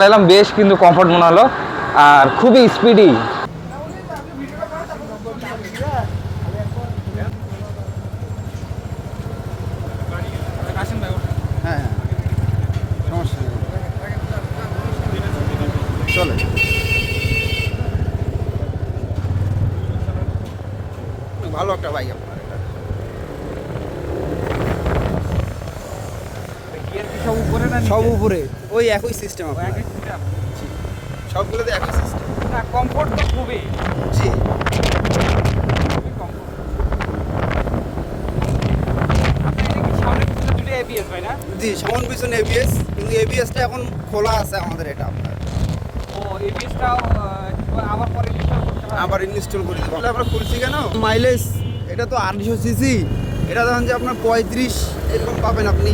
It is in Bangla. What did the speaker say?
চালাইলাম বেশ কিন্তু কমফর্ট মনে হলো। আর খুবই স্পিডি চলে ভালো একটা বাইক আপনার এটা। সব উপরে না সব উপরে। ওই একই সিস্টেম সবগুলোতে একই সিস্টেম না কমফোর্ট তো খুবই। জি। জি সামন পিছনে এবিএস কিন্তু এবিএসটা এখন খোলা আছে আমাদের এটা আপনার। ও আবার পরে করতে? আবার ইনস্টল করে দেবো। আমরা খুলছি কেন? মাইলেজ এটা তো আটশো সিসি এটা ধরেন যে আপনার পঁয়ত্রিশ এরকম পাবেন আপনি।